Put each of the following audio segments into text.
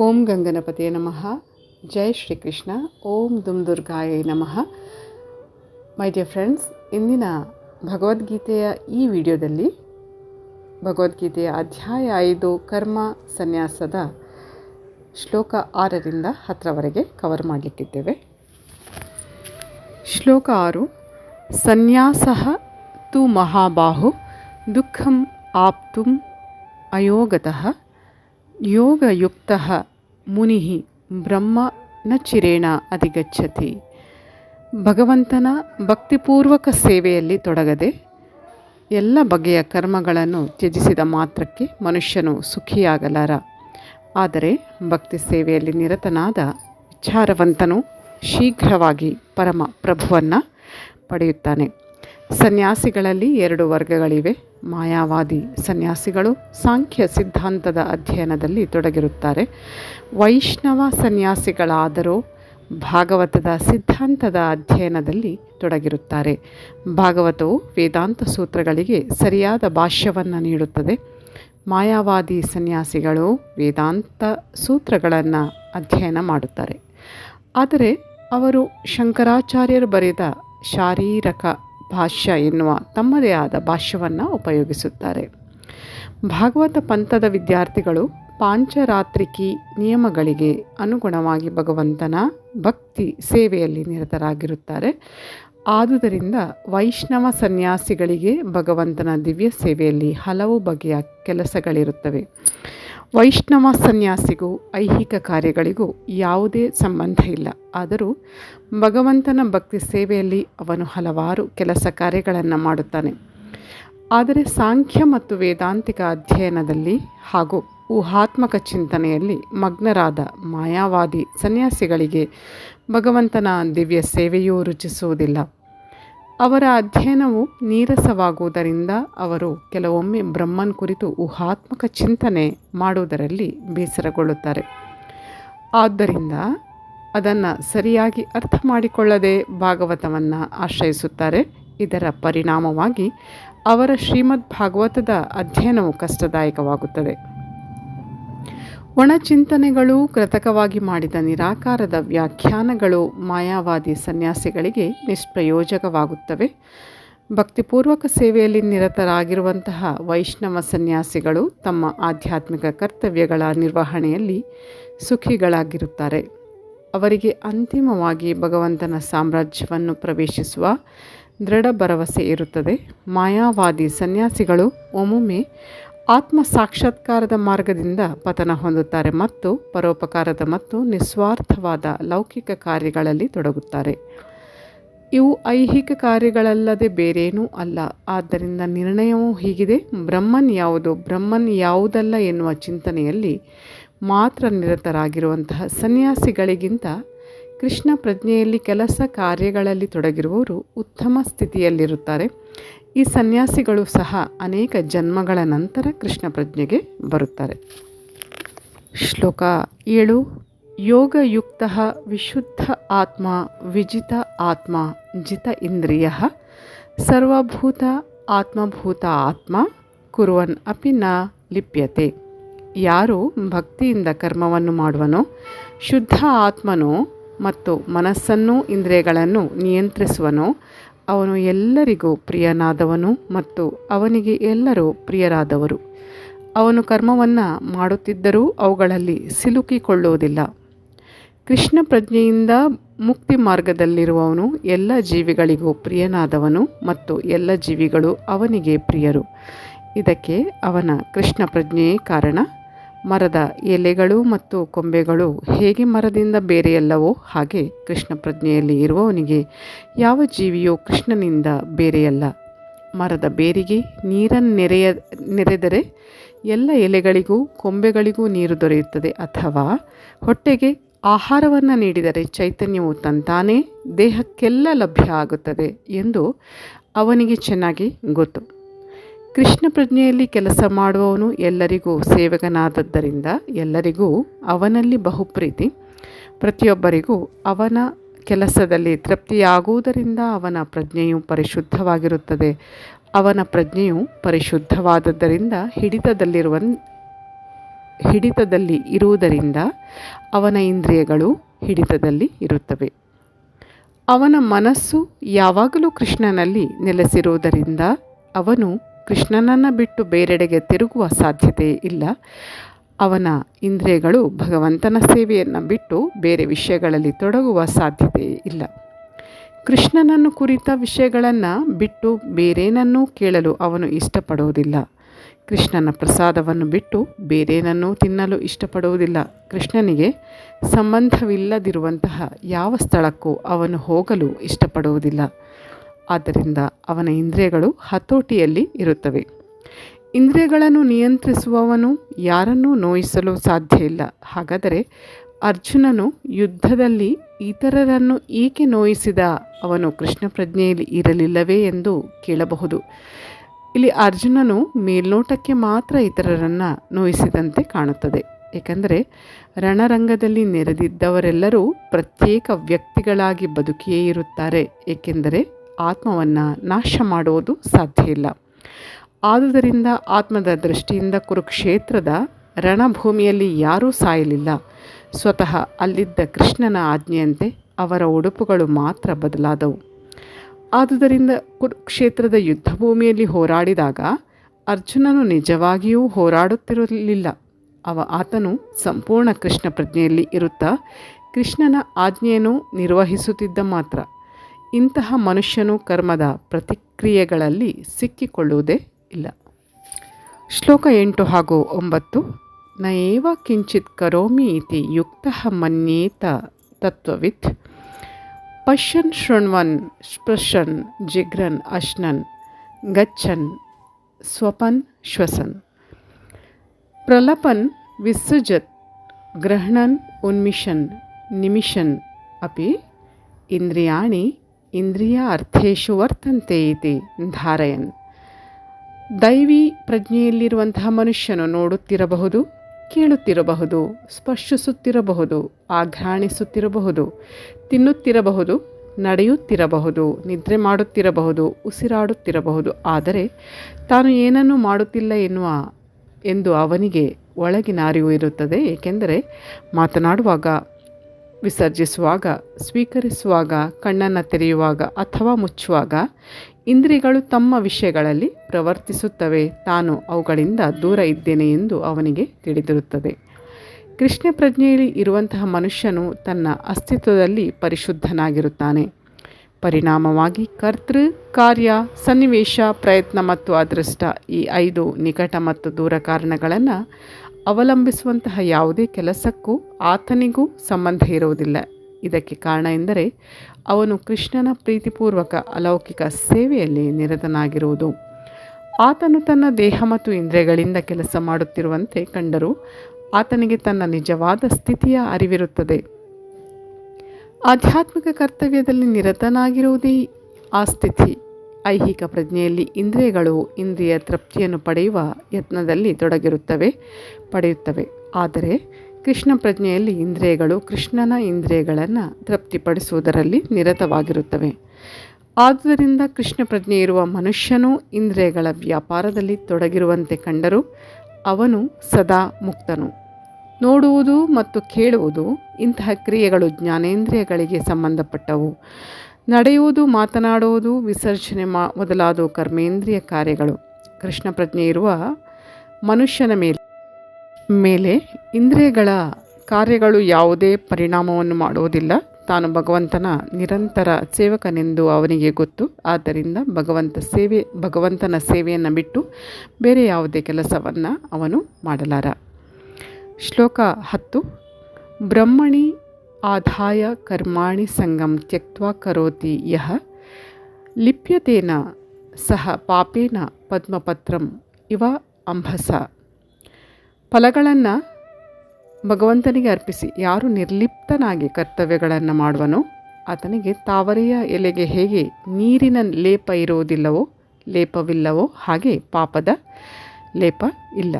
ಓಂ ಗಂಗನಪತಿಯ ನಮಃ. ಜೈ ಶ್ರೀಕೃಷ್ಣ. ಓಂ ದುಮ್ ದುರ್ಗಾಯ ನಮಃ. My dear friends, ಇಂದಿನ ಭಗವದ್ಗೀತೆಯ ಈ ವಿಡಿಯೋದಲ್ಲಿ ಭಗವದ್ಗೀತೆಯ ಅಧ್ಯಾಯ ಐದು ಕರ್ಮ ಸನ್ಯಾಸದ ಶ್ಲೋಕ ಆರರಿಂದ ಹತ್ತರವರೆಗೆ ಕವರ್ ಮಾಡಲಿಕ್ಕಿದ್ದೇವೆ. ಶ್ಲೋಕ ಆರು, ಸನ್ಯಾಸ ತು ಮಹಾಬಾಹು ದುಃಖಂ ಆಪ್ತುಂ ಅಯೋಗತಃ ಯೋಗಯುಕ್ತ ಮುನಿ ಬ್ರಹ್ಮ ನ ಚಿರೇಣ ಅಧಿಗಚ್ಚತಿ ಭಗವಂತನ ಭಕ್ತಿಪೂರ್ವಕ ಸೇವೆಯಲ್ಲಿ ತೊಡಗದೆ ಎಲ್ಲ ಬಗೆಯ ಕರ್ಮಗಳನ್ನು ತ್ಯಜಿಸಿದ ಮಾತ್ರಕ್ಕೆ ಮನುಷ್ಯನು ಸುಖಿಯಾಗಲಾರ. ಆದರೆ ಭಕ್ತಿ ಸೇವೆಯಲ್ಲಿ ನಿರತನಾದ ವಿಚಾರವಂತನು ಶೀಘ್ರವಾಗಿ ಪರಮ ಪ್ರಭುವನ್ನು ಪಡೆಯುತ್ತಾನೆ. ಸನ್ಯಾಸಿಗಳಲ್ಲಿ ಎರಡು ವರ್ಗಗಳಿವೆ. ಮಾಯಾವಾದಿ ಸನ್ಯಾಸಿಗಳು ಸಾಂಖ್ಯ ಸಿದ್ಧಾಂತದ ಅಧ್ಯಯನದಲ್ಲಿ ತೊಡಗಿರುತ್ತಾರೆ. ವೈಷ್ಣವ ಸನ್ಯಾಸಿಗಳಾದರೂ ಭಾಗವತದ ಸಿದ್ಧಾಂತದ ಅಧ್ಯಯನದಲ್ಲಿ ತೊಡಗಿರುತ್ತಾರೆ. ಭಾಗವತವು ವೇದಾಂತ ಸೂತ್ರಗಳಿಗೆ ಸರಿಯಾದ ಭಾಷ್ಯವನ್ನು ನೀಡುತ್ತದೆ. ಮಾಯಾವಾದಿ ಸನ್ಯಾಸಿಗಳು ವೇದಾಂತ ಸೂತ್ರಗಳನ್ನು ಅಧ್ಯಯನ ಮಾಡುತ್ತಾರೆ. ಆದರೆ ಅವರು ಶಂಕರಾಚಾರ್ಯರು ಬರೆದ ಶಾರೀರಕ ಭಾಷ್ಯ ಎನ್ನುವ ತಮ್ಮದೇ ಆದ ಭಾಷ್ಯವನ್ನು ಉಪಯೋಗಿಸುತ್ತಾರೆ. ಭಾಗವತ ಪಂಥದ ವಿದ್ಯಾರ್ಥಿಗಳು ಪಾಂಚರಾತ್ರಿಕಿ ನಿಯಮಗಳಿಗೆ ಅನುಗುಣವಾಗಿ ಭಗವಂತನ ಭಕ್ತಿ ಸೇವೆಯಲ್ಲಿ ನಿರತರಾಗಿರುತ್ತಾರೆ. ಆದುದರಿಂದ ವೈಷ್ಣವ ಸನ್ಯಾಸಿಗಳಿಗೆ ಭಗವಂತನ ದಿವ್ಯ ಸೇವೆಯಲ್ಲಿ ಹಲವು ಬಗೆಯ ಕೆಲಸಗಳಿರುತ್ತವೆ. ವೈಷ್ಣವ ಸನ್ಯಾಸಿಗೂ ಐಹಿಕ ಕಾರ್ಯಗಳಿಗೂ ಯಾವುದೇ ಸಂಬಂಧ ಇಲ್ಲ. ಆದರೂ ಭಗವಂತನ ಭಕ್ತಿ ಸೇವೆಯಲ್ಲಿ ಅವನು ಹಲವಾರು ಕೆಲಸ ಕಾರ್ಯಗಳನ್ನು ಮಾಡುತ್ತಾನೆ. ಆದರೆ ಸಾಂಖ್ಯ ಮತ್ತು ವೇದಾಂತಿಕ ಅಧ್ಯಯನದಲ್ಲಿ ಹಾಗೂ ಊಹಾತ್ಮಕ ಚಿಂತನೆಯಲ್ಲಿ ಮಗ್ನರಾದ ಮಾಯಾವಾದಿ ಸನ್ಯಾಸಿಗಳಿಗೆ ಭಗವಂತನ ದಿವ್ಯ ಸೇವೆಯೂ ರುಚಿಸುವುದಿಲ್ಲ. ಅವರ ಅಧ್ಯಯನವು ನೀರಸವಾಗುವುದರಿಂದ ಅವರು ಕೆಲವೊಮ್ಮೆ ಬ್ರಹ್ಮನ್ ಕುರಿತು ಊಹಾತ್ಮಕ ಚಿಂತನೆ ಮಾಡುವುದರಲ್ಲಿ ಬೇಸರಗೊಳ್ಳುತ್ತಾರೆ. ಆದ್ದರಿಂದ ಅದನ್ನು ಸರಿಯಾಗಿ ಅರ್ಥ ಮಾಡಿಕೊಳ್ಳದೆ ಭಾಗವತವನ್ನು ಆಶ್ರಯಿಸುತ್ತಾರೆ. ಇದರ ಪರಿಣಾಮವಾಗಿ ಅವರ ಶ್ರೀಮದ್ ಭಾಗವತದ ಅಧ್ಯಯನವು ಕಷ್ಟದಾಯಕವಾಗುತ್ತದೆ. ಒಣಚಿಂತನೆಗಳು ಕೃತಕವಾಗಿ ಮಾಡಿದ ನಿರಾಕಾರದ ವ್ಯಾಖ್ಯಾನಗಳು ಮಾಯಾವಾದಿ ಸನ್ಯಾಸಿಗಳಿಗೆ ನಿಷ್ಪ್ರಯೋಜಕವಾಗುತ್ತವೆ. ಭಕ್ತಿಪೂರ್ವಕ ಸೇವೆಯಲ್ಲಿ ನಿರತರಾಗಿರುವಂತಹ ವೈಷ್ಣವ ಸನ್ಯಾಸಿಗಳು ತಮ್ಮ ಆಧ್ಯಾತ್ಮಿಕ ಕರ್ತವ್ಯಗಳ ನಿರ್ವಹಣೆಯಲ್ಲಿ ಸುಖಿಗಳಾಗಿರುತ್ತಾರೆ. ಅವರಿಗೆ ಅಂತಿಮವಾಗಿ ಭಗವಂತನ ಸಾಮ್ರಾಜ್ಯವನ್ನು ಪ್ರವೇಶಿಸುವ ದೃಢ ಭರವಸೆ ಇರುತ್ತದೆ. ಮಾಯಾವಾದಿ ಸನ್ಯಾಸಿಗಳು ಒಮ್ಮೊಮ್ಮೆ ಆತ್ಮ ಸಾಕ್ಷಾತ್ಕಾರದ ಮಾರ್ಗದಿಂದ ಪತನ ಹೊಂದುತ್ತಾರೆ ಮತ್ತು ಪರೋಪಕಾರದ ಮತ್ತು ನಿಸ್ವಾರ್ಥವಾದ ಲೌಕಿಕ ಕಾರ್ಯಗಳಲ್ಲಿ ತೊಡಗುತ್ತಾರೆ. ಇವು ಐಹಿಕ ಕಾರ್ಯಗಳಲ್ಲದೆ ಬೇರೇನೂ ಅಲ್ಲ. ಆದ್ದರಿಂದ ನಿರ್ಣಯವೂ ಹೀಗಿದೆ. ಬ್ರಹ್ಮನ್ ಯಾವುದು? ಬ್ರಹ್ಮನ್ ಯಾವುದಲ್ಲ ಎನ್ನುವ ಚಿಂತನೆಯಲ್ಲಿ ಮಾತ್ರ ನಿರತರಾಗಿರುವಂತಹ ಸನ್ಯಾಸಿಗಳಿಗಿಂತ ಕೃಷ್ಣ ಪ್ರಜ್ಞೆಯಲ್ಲಿ ಕೆಲಸ ಕಾರ್ಯಗಳಲ್ಲಿ ತೊಡಗಿರುವವರು ಉತ್ತಮ ಸ್ಥಿತಿಯಲ್ಲಿರುತ್ತಾರೆ. ಈ ಸನ್ಯಾಸಿಗಳು ಸಹ ಅನೇಕ ಜನ್ಮಗಳ ನಂತರ ಕೃಷ್ಣ ಪ್ರಜ್ಞೆಗೆ ಬರುತ್ತಾರೆ. ಶ್ಲೋಕ ಏಳು, ಯೋಗಯುಕ್ತ ವಿಶುದ್ಧ ಆತ್ಮ, ವಿಜಿತ ಆತ್ಮ, ಜಿತ ಇಂದ್ರಿಯ, ಸರ್ವಭೂತ ಆತ್ಮಭೂತ ಆತ್ಮ, ಕುರುವನ್ ಅಪಿ ನ ಲಿಪ್ಯತೆ. ಯಾರು ಭಕ್ತಿಯಿಂದ ಕರ್ಮವನ್ನು ಮಾಡುವನೋ, ಶುದ್ಧ ಆತ್ಮನೋ ಮತ್ತು ಮನಸ್ಸನ್ನು ಇಂದ್ರಿಯಗಳನ್ನು ನಿಯಂತ್ರಿಸುವನೋ ಅವನು ಎಲ್ಲರಿಗೂ ಪ್ರಿಯನಾದವನು ಮತ್ತು ಅವನಿಗೆ ಎಲ್ಲರೂ ಪ್ರಿಯರಾದವರು. ಅವನು ಕರ್ಮವನ್ನು ಮಾಡುತ್ತಿದ್ದರೂ ಅವುಗಳಲ್ಲಿ ಸಿಲುಕಿಕೊಳ್ಳುವುದಿಲ್ಲ. ಕೃಷ್ಣ ಪ್ರಜ್ಞೆಯಿಂದ ಮುಕ್ತಿ ಮಾರ್ಗದಲ್ಲಿರುವವನು ಎಲ್ಲ ಜೀವಿಗಳಿಗೂ ಪ್ರಿಯನಾದವನು ಮತ್ತು ಎಲ್ಲ ಜೀವಿಗಳು ಅವನಿಗೆ ಪ್ರಿಯರು. ಇದಕ್ಕೆ ಅವನ ಕೃಷ್ಣ ಪ್ರಜ್ಞೆಯೇ ಕಾರಣ. ಮರದ ಎಲೆಗಳು ಮತ್ತು ಕೊಂಬೆಗಳು ಹೇಗೆ ಮರದಿಂದ ಬೇರೆಯಲ್ಲವೋ ಹಾಗೆ ಕೃಷ್ಣ ಪ್ರಜ್ಞೆಯಲ್ಲಿ ಇರುವವನಿಗೆ ಯಾವ ಜೀವಿಯೋ ಕೃಷ್ಣನಿಂದ ಬೇರೆಯಲ್ಲ. ಮರದ ಬೇರಿಗೆ ನೀರನ್ನು ನೆರೆಯ, ನೆರೆದರೆ ಎಲ್ಲ ಎಲೆಗಳಿಗೂ ಕೊಂಬೆಗಳಿಗೂ ನೀರು ದೊರೆಯುತ್ತದೆ ಅಥವಾ ಹೊಟ್ಟೆಗೆ ಆಹಾರವನ್ನು ನೀಡಿದರೆ ಚೈತನ್ಯವು ತಂತಾನೇ ದೇಹಕ್ಕೆಲ್ಲ ಲಭ್ಯ ಆಗುತ್ತದೆ ಎಂದು ಅವನಿಗೆ ಚೆನ್ನಾಗಿ ಗೊತ್ತು. ಕೃಷ್ಣ ಪ್ರಜ್ಞೆಯಲ್ಲಿ ಕೆಲಸ ಮಾಡುವವನು ಎಲ್ಲರಿಗೂ ಸೇವಕನಾದದ್ದರಿಂದ ಎಲ್ಲರಿಗೂ ಅವನಲ್ಲಿ ಬಹುಪ್ರೀತಿ. ಪ್ರತಿಯೊಬ್ಬರಿಗೂ ಅವನ ಕೆಲಸದಲ್ಲಿ ತೃಪ್ತಿಯಾಗುವುದರಿಂದ ಅವನ ಪ್ರಜ್ಞೆಯು ಪರಿಶುದ್ಧವಾಗಿರುತ್ತದೆ. ಅವನ ಪ್ರಜ್ಞೆಯು ಪರಿಶುದ್ಧವಾದದ್ದರಿಂದ ಹಿಡಿತದಲ್ಲಿರುವ, ಹಿಡಿತದಲ್ಲಿ ಇರುವುದರಿಂದ ಅವನ ಇಂದ್ರಿಯಗಳು ಹಿಡಿತದಲ್ಲಿ ಇರುತ್ತವೆ. ಅವನ ಮನಸ್ಸು ಯಾವಾಗಲೂ ಕೃಷ್ಣನಲ್ಲಿ ನೆಲೆಸಿರುವುದರಿಂದ ಅವನು ಕೃಷ್ಣನನ್ನು ಬಿಟ್ಟು ಬೇರೆಡೆಗೆ ತಿರುಗುವ ಸಾಧ್ಯತೆ ಇಲ್ಲ. ಅವನ ಇಂದ್ರಿಯಗಳು ಭಗವಂತನ ಸೇವೆಯನ್ನು ಬಿಟ್ಟು ಬೇರೆ ವಿಷಯಗಳಲ್ಲಿ ತೊಡಗುವ ಸಾಧ್ಯತೆ ಇಲ್ಲ. ಕೃಷ್ಣನನ್ನು ಕುರಿತ ವಿಷಯಗಳನ್ನು ಬಿಟ್ಟು ಬೇರೇನನ್ನೂ ಕೇಳಲು ಅವನು ಇಷ್ಟಪಡುವುದಿಲ್ಲ. ಕೃಷ್ಣನ ಪ್ರಸಾದವನ್ನು ಬಿಟ್ಟು ಬೇರೇನನ್ನೂ ತಿನ್ನಲು ಇಷ್ಟಪಡುವುದಿಲ್ಲ. ಕೃಷ್ಣನಿಗೆ ಸಂಬಂಧವಿಲ್ಲದಿರುವಂತಹ ಯಾವ ಸ್ಥಳಕ್ಕೂ ಅವನು ಹೋಗಲು ಇಷ್ಟಪಡುವುದಿಲ್ಲ. ಆದ್ದರಿಂದ ಅವನ ಇಂದ್ರಿಯಗಳು ಹತೋಟಿಯಲ್ಲಿ ಇರುತ್ತವೆ. ಇಂದ್ರಿಯಗಳನ್ನು ನಿಯಂತ್ರಿಸುವವನು ಯಾರನ್ನೂ ನೋಯಿಸಲು ಸಾಧ್ಯ ಇಲ್ಲ. ಹಾಗಾದರೆ ಅರ್ಜುನನು ಯುದ್ಧದಲ್ಲಿ ಇತರರನ್ನು ಏಕೆ ನೋಯಿಸಿದ? ಅವನು ಕೃಷ್ಣ ಪ್ರಜ್ಞೆಯಲ್ಲಿ ಇರಲಿಲ್ಲವೇ ಎಂದು ಕೇಳಬಹುದು. ಇಲ್ಲಿ ಅರ್ಜುನನು ಮೇಲ್ನೋಟಕ್ಕೆ ಮಾತ್ರ ಇತರರನ್ನು ನೋಯಿಸಿದಂತೆ ಕಾಣುತ್ತದೆ. ಏಕೆಂದರೆ ರಣರಂಗದಲ್ಲಿ ನೆರೆದಿದ್ದವರೆಲ್ಲರೂ ಪ್ರತ್ಯೇಕ ವ್ಯಕ್ತಿಗಳಾಗಿ ಬದುಕಿಯೇ ಇರುತ್ತಾರೆ. ಏಕೆಂದರೆ ಆತ್ಮವನ್ನು ನಾಶ ಮಾಡುವುದು ಸಾಧ್ಯ ಇಲ್ಲ. ಆದುದರಿಂದ ಆತ್ಮದ ದೃಷ್ಟಿಯಿಂದ ಕುರುಕ್ಷೇತ್ರದ ರಣಭೂಮಿಯಲ್ಲಿ ಯಾರೂ ಸಾಯಲಿಲ್ಲ. ಸ್ವತಃ ಅಲ್ಲಿದ್ದ ಕೃಷ್ಣನ ಆಜ್ಞೆಯಂತೆ ಅವರ ಉಡುಪುಗಳು ಮಾತ್ರ ಬದಲಾದವು. ಆದುದರಿಂದ ಕುರುಕ್ಷೇತ್ರದ ಯುದ್ಧಭೂಮಿಯಲ್ಲಿ ಹೋರಾಡಿದಾಗ ಅರ್ಜುನನು ನಿಜವಾಗಿಯೂ ಹೋರಾಡುತ್ತಿರಲಿಲ್ಲ. ಅವ ಆತನು ಸಂಪೂರ್ಣ ಕೃಷ್ಣ ಪ್ರಜ್ಞೆಯಲ್ಲಿ ಇರುತ್ತಾ ಕೃಷ್ಣನ ಆಜ್ಞೆಯನ್ನು ನಿರ್ವಹಿಸುತ್ತಿದ್ದ ಮಾತ್ರ. ಇಂತಹ ಮನುಷ್ಯನು ಕರ್ಮದ ಪ್ರತಿಕ್ರಿಯೆಗಳಲ್ಲಿ ಸಿಕ್ಕಿಕೊಳ್ಳುವುದೇ ಇಲ್ಲ. ಶ್ಲೋಕ ಎಂಟು ಹಾಗೂ ಒಂಬತ್ತು, ನಯೇವ ಕಿಂಚಿತ್ ಕರೋಮಿ ಇತಿ ಯುಕ್ತ ಮನ್ಯೇತ ತತ್ವವಿತ್, ಪಶ್ಯನ್ ಶೃಣ್ವನ್, ಸ್ಪೃಶನ್ ಜಿಗ್ರನ್ ಅಶ್ನನ್, ಗಚ್ಚನ್, ಸ್ವಪನ್, ಶ್ವಸನ್. ಪ್ರಲಪನ್, ವಿಸೃಜತ್, ಗ್ರಹಣನ್, ಉನ್ಮಿಷನ್, ನಿಮಿಷನ್, ಅಪಿ, ಇಂದ್ರಿಯಾಣಿ ಇಂದ್ರಿಯ ಅರ್ಥೇಶು ವರ್ತಂತೆ ಇದೆ ಧಾರಯನ್. ದೈವಿ ಪ್ರಜ್ಞೆಯಲ್ಲಿರುವಂತಹ ಮನುಷ್ಯನು ನೋಡುತ್ತಿರಬಹುದು, ಕೇಳುತ್ತಿರಬಹುದು, ಸ್ಪರ್ಶಿಸುತ್ತಿರಬಹುದು, ಆಘ್ರಾಣಿಸುತ್ತಿರಬಹುದು, ತಿನ್ನುತ್ತಿರಬಹುದು, ನಡೆಯುತ್ತಿರಬಹುದು, ನಿದ್ರೆ ಮಾಡುತ್ತಿರಬಹುದು, ಉಸಿರಾಡುತ್ತಿರಬಹುದು. ಆದರೆ ತಾನು ಏನನ್ನೂ ಮಾಡುತ್ತಿಲ್ಲ ಎನ್ನುವ ಎಂದು ಅವನಿಗೆ ಒಳಗಿನ ಅರಿವು ಇರುತ್ತದೆ. ಏಕೆಂದರೆ ಮಾತನಾಡುವಾಗ ವಿಸರ್ಜಿಸುವಾಗ, ಸ್ವೀಕರಿಸುವಾಗ, ಕಣ್ಣನ್ನು ತೆರೆಯುವಾಗ ಅಥವಾ ಮುಚ್ಚುವಾಗ ಇಂದ್ರಿಯಗಳು ತಮ್ಮ ವಿಷಯಗಳಲ್ಲಿ ಪ್ರವರ್ತಿಸುತ್ತವೆ. ತಾನು ಅವುಗಳಿಂದ ದೂರ ಇದ್ದೇನೆ ಎಂದು ಅವನಿಗೆ ತಿಳಿದಿರುತ್ತದೆ. ಕೃಷ್ಣ ಪ್ರಜ್ಞೆಯಲ್ಲಿ ಇರುವಂತಹ ಮನುಷ್ಯನು ತನ್ನ ಅಸ್ತಿತ್ವದಲ್ಲಿ ಪರಿಶುದ್ಧನಾಗಿರುತ್ತಾನೆ. ಪರಿಣಾಮವಾಗಿ ಕರ್ತೃ, ಕಾರ್ಯ, ಸನ್ನಿವೇಶ, ಪ್ರಯತ್ನ ಮತ್ತು ಅದೃಷ್ಟ ಈ ಐದು ನಿಕಟ ಮತ್ತು ದೂರ ಕಾರಣಗಳನ್ನು ಅವಲಂಬಿಸುವಂತಹ ಯಾವುದೇ ಕೆಲಸಕ್ಕೂ ಆತನಿಗೂ ಸಂಬಂಧ ಇರುವುದಿಲ್ಲ. ಇದಕ್ಕೆ ಕಾರಣ ಎಂದರೆ ಅವನು ಕೃಷ್ಣನ ಪ್ರೀತಿಪೂರ್ವಕ ಅಲೌಕಿಕ ಸೇವೆಯಲ್ಲಿ ನಿರತನಾಗಿರುವುದು. ಆತನು ತನ್ನ ದೇಹ ಮತ್ತು ಇಂದ್ರಿಯಗಳಿಂದ ಕೆಲಸ ಮಾಡುತ್ತಿರುವಂತೆ ಕಂಡರೂ ಆತನಿಗೆ ತನ್ನ ನಿಜವಾದ ಸ್ಥಿತಿಯ ಅರಿವಿರುತ್ತದೆ. ಆಧ್ಯಾತ್ಮಿಕ ಕರ್ತವ್ಯದಲ್ಲಿ ನಿರತನಾಗಿರುವುದೇ ಆ ಸ್ಥಿತಿ. ಐಹಿಕ ಪ್ರಜ್ಞೆಯಲ್ಲಿ ಇಂದ್ರಿಯಗಳು ಇಂದ್ರಿಯ ತೃಪ್ತಿಯನ್ನು ಪಡೆಯುವ ಯತ್ನದಲ್ಲಿ ತೊಡಗಿರುತ್ತವೆ, ಪಡೆಯುತ್ತವೆ. ಆದರೆ ಕೃಷ್ಣ ಪ್ರಜ್ಞೆಯಲ್ಲಿ ಇಂದ್ರಿಯಗಳು ಕೃಷ್ಣನ ಇಂದ್ರಿಯಗಳನ್ನು ತೃಪ್ತಿಪಡಿಸುವುದರಲ್ಲಿ ನಿರತವಾಗಿರುತ್ತವೆ. ಆದುದರಿಂದ ಕೃಷ್ಣ ಪ್ರಜ್ಞೆ ಇರುವ ಮನುಷ್ಯನೂ ಇಂದ್ರಿಯಗಳ ವ್ಯಾಪಾರದಲ್ಲಿ ತೊಡಗಿರುವಂತೆ ಕಂಡರೂ ಅವನು ಸದಾ ಮುಕ್ತನು. ನೋಡುವುದು ಮತ್ತು ಕೇಳುವುದು ಇಂತಹ ಕ್ರಿಯೆಗಳು ಜ್ಞಾನೇಂದ್ರಿಯಗಳಿಗೆ ಸಂಬಂಧಪಟ್ಟವು. ನಡೆಯುವುದು, ಮಾತನಾಡುವುದು, ವಿಸರ್ಜನೆ ಮಾ ಮೊದಲಾದ ಕರ್ಮೇಂದ್ರಿಯ ಕಾರ್ಯಗಳು. ಕೃಷ್ಣ ಪ್ರಜ್ಞೆ ಇರುವ ಮನುಷ್ಯನ ಮೇಲೆ ಮೇಲೆ ಇಂದ್ರಿಯಗಳ ಕಾರ್ಯಗಳು ಯಾವುದೇ ಪರಿಣಾಮವನ್ನು ಮಾಡುವುದಿಲ್ಲ. ತಾನು ಭಗವಂತನ ನಿರಂತರ ಸೇವಕನೆಂದು ಅವನಿಗೆ ಗೊತ್ತು. ಆದ್ದರಿಂದ ಭಗವಂತ ಸೇವೆ, ಭಗವಂತನ ಸೇವೆಯನ್ನು ಬಿಟ್ಟು ಬೇರೆ ಯಾವುದೇ ಕೆಲಸವನ್ನು ಅವನು ಮಾಡಲಾರ. ಶ್ಲೋಕ ಹತ್ತು, ಬ್ರಹ್ಮಣಿ ಆದಾಯ ಕರ್ಮಾಣಿ ಸಂಗಂ ತ್ಯಕ್ವಾ ಕರೋತಿ ಯಹ ಲಿಪ್ಯತೇನ ಸಹ ಪಾಪೇನ ಪದ್ಮಪತ್ರಂ ಇವ ಅಂಭಸ. ಫಲಗಳನ್ನು ಭಗವಂತನಿಗೆ ಅರ್ಪಿಸಿ. ಯಾರು ನಿರ್ಲಿಪ್ತನಾಗಿ ಕರ್ತವ್ಯಗಳನ್ನು ಮಾಡುವನೋ ಆತನಿಗೆ ತಾವರೆಯ ಎಲೆಗೆ ಹೇಗೆ ನೀರಿನ ಲೇಪ ಇರುವುದಿಲ್ಲವೋ ಲೇಪವಿಲ್ಲವೋ ಹಾಗೆ ಪಾಪದ ಲೇಪ ಇಲ್ಲ.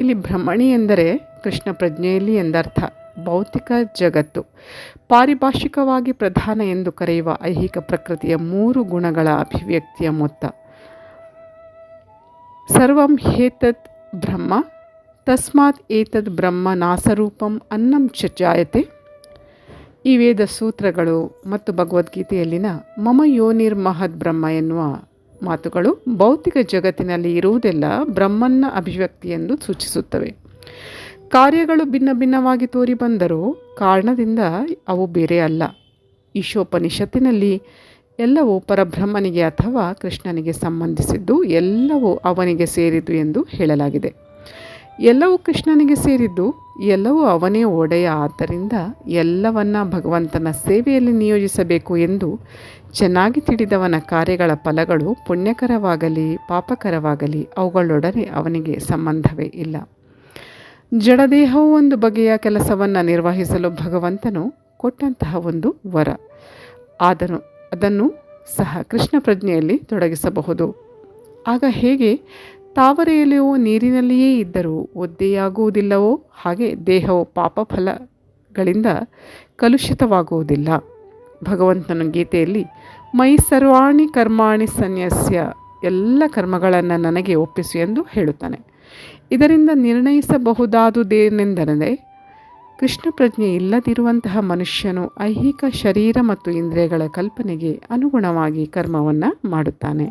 ಇಲ್ಲಿ ಭ್ರಮಣಿ ಎಂದರೆ ಕೃಷ್ಣ ಪ್ರಜ್ಞೆಯಲ್ಲಿ ಎಂದರ್ಥ. ಭೌತಿಕ ಜಗತ್ತು. ಪಾರಿಭಾಷಿಕವಾಗಿ ಪ್ರಧಾನ ಎಂದು ಕರೆಯುವ ಐಹಿಕ ಪ್ರಕೃತಿಯ ಮೂರು ಗುಣಗಳ ಅಭಿವ್ಯಕ್ತಿಯ ಮೊತ್ತ. ಸರ್ವಂ ಹೇತತ್ ಬ್ರಹ್ಮ, ತಸ್ಮಾತ್ ಏತದ್ ಬ್ರಹ್ಮ ನಾಸರೂಪಂ ಅನ್ನಂ ಚ ಜಾಯತೆ ಈ ವೇದ ಸೂತ್ರಗಳು ಮತ್ತು ಭಗವದ್ಗೀತೆಯಲ್ಲಿನ ಮಮ ಯೋನಿರ್ ಮಹದ್ ಬ್ರಹ್ಮ ಎನ್ನುವ ಮಾತುಗಳು ಭೌತಿಕ ಜಗತ್ತಿನಲ್ಲಿ ಇರುವುದೆಲ್ಲ ಬ್ರಹ್ಮನ್ನ ಅಭಿವ್ಯಕ್ತಿ ಎಂದು ಸೂಚಿಸುತ್ತವೆ. ಕಾರ್ಯಗಳು ಭಿನ್ನ ಭಿನ್ನವಾಗಿ ತೋರಿ ಬಂದರೂ ಕಾರಣದಿಂದ ಅವು ಬೇರೆ ಅಲ್ಲ. ಈಶೋಪನಿಷತ್ತಿನಲ್ಲಿ ಎಲ್ಲವೂ ಪರಬ್ರಹ್ಮನಿಗೆ ಅಥವಾ ಕೃಷ್ಣನಿಗೆ ಸಂಬಂಧಿಸಿದ್ದು ಎಲ್ಲವೂ ಅವನಿಗೆ ಸೇರಿದ್ದು ಎಂದು ಹೇಳಲಾಗಿದೆ. ಎಲ್ಲವೂ ಕೃಷ್ಣನಿಗೆ ಸೇರಿದ್ದು, ಎಲ್ಲವೂ ಅವನೇ ಒಡೆಯ. ಆದ್ದರಿಂದ ಎಲ್ಲವನ್ನ ಭಗವಂತನ ಸೇವೆಯಲ್ಲಿ ನಿಯೋಜಿಸಬೇಕು ಎಂದು ಚೆನ್ನಾಗಿ ತಿಳಿದವನ ಕಾರ್ಯಗಳ ಫಲಗಳು ಪುಣ್ಯಕರವಾಗಲಿ, ಪಾಪಕರವಾಗಲಿ, ಅವುಗಳೊಡನೆ ಅವನಿಗೆ ಸಂಬಂಧವೇ ಇಲ್ಲ. ಜಡದೇಹವು ಒಂದು ಬಗೆಯ ಕೆಲಸವನ್ನು ನಿರ್ವಹಿಸಲು ಭಗವಂತನು ಕೊಟ್ಟಂತಹ ಒಂದು ವರ. ಆದನು ಅದನ್ನು ಸಹ ಕೃಷ್ಣ ಪ್ರಜ್ಞೆಯಲ್ಲಿ ತೊಡಗಿಸಬಹುದು. ಆಗ ಹೇಗೆ? ತಾವರೆ ಎಲೆಯು ನೀರಿನಲ್ಲಿಯೇ ಇದ್ದರೂ ಒದ್ದೆಯಾಗುವುದಿಲ್ಲವೋ? ಹಾಗೆ ದೇಹವು ಪಾಪಫಲಗಳಿಂದ ಕಲುಷಿತವಾಗುವುದಿಲ್ಲ. ಭಗವಂತನ ಗೀತೆಯಲ್ಲಿ, ಮೈ ಸರ್ವಾಣಿ ಕರ್ಮಾಣಿ ಸನ್ಯಾಸ್ಯ, ಎಲ್ಲ ಕರ್ಮಗಳನ್ನು ನನಗೆ ಒಪ್ಪಿಸು ಎಂದು ಹೇಳುತ್ತಾನೆ. ಇದರಿಂದ ನಿರ್ಣಯಿಸಬಹುದಾದುದೇನೆಂದರೆ ಕೃಷ್ಣ ಪ್ರಜ್ಞೆ ಇಲ್ಲದಿರುವಂತಹ ಮನುಷ್ಯನು ಐಹಿಕ ಶರೀರ ಮತ್ತು ಇಂದ್ರಿಯಗಳ ಕಲ್ಪನೆಗೆ ಅನುಗುಣವಾಗಿ ಕರ್ಮವನ್ನು ಮಾಡುತ್ತಾನೆ.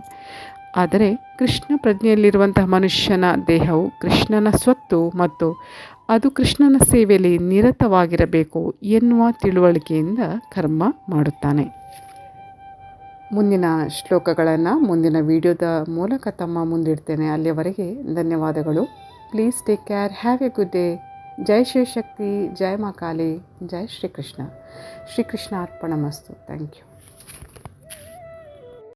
ಆದರೆ ಕೃಷ್ಣ ಪ್ರಜ್ಞೆಯಲ್ಲಿರುವಂತಹ ಮನುಷ್ಯನ ದೇಹವು ಕೃಷ್ಣನ ಸ್ವತ್ತು ಮತ್ತು ಅದು ಕೃಷ್ಣನ ಸೇವೆಯಲ್ಲಿ ನಿರತವಾಗಿರಬೇಕು ಎನ್ನುವ ತಿಳುವಳಿಕೆಯಿಂದ ಕರ್ಮ ಮಾಡುತ್ತಾನೆ. ಮುಂದಿನ ಶ್ಲೋಕಗಳನ್ನು ಮುಂದಿನ ವಿಡಿಯೋದ ಮೂಲಕ ತಮ್ಮ ಮುಂದಿಡ್ತೇನೆ. ಅಲ್ಲಿಯವರೆಗೆ ಧನ್ಯವಾದಗಳು. Please take care have a good day ಜೈ ಶಿವಶಕ್ತಿ ಜೈ ಮಾ ಕಾಲಿ. ಜೈ ಶ್ರೀಕೃಷ್ಣ. ಶ್ರೀಕೃಷ್ಣ ಅರ್ಪಣ ಮಸ್ತು. Thank you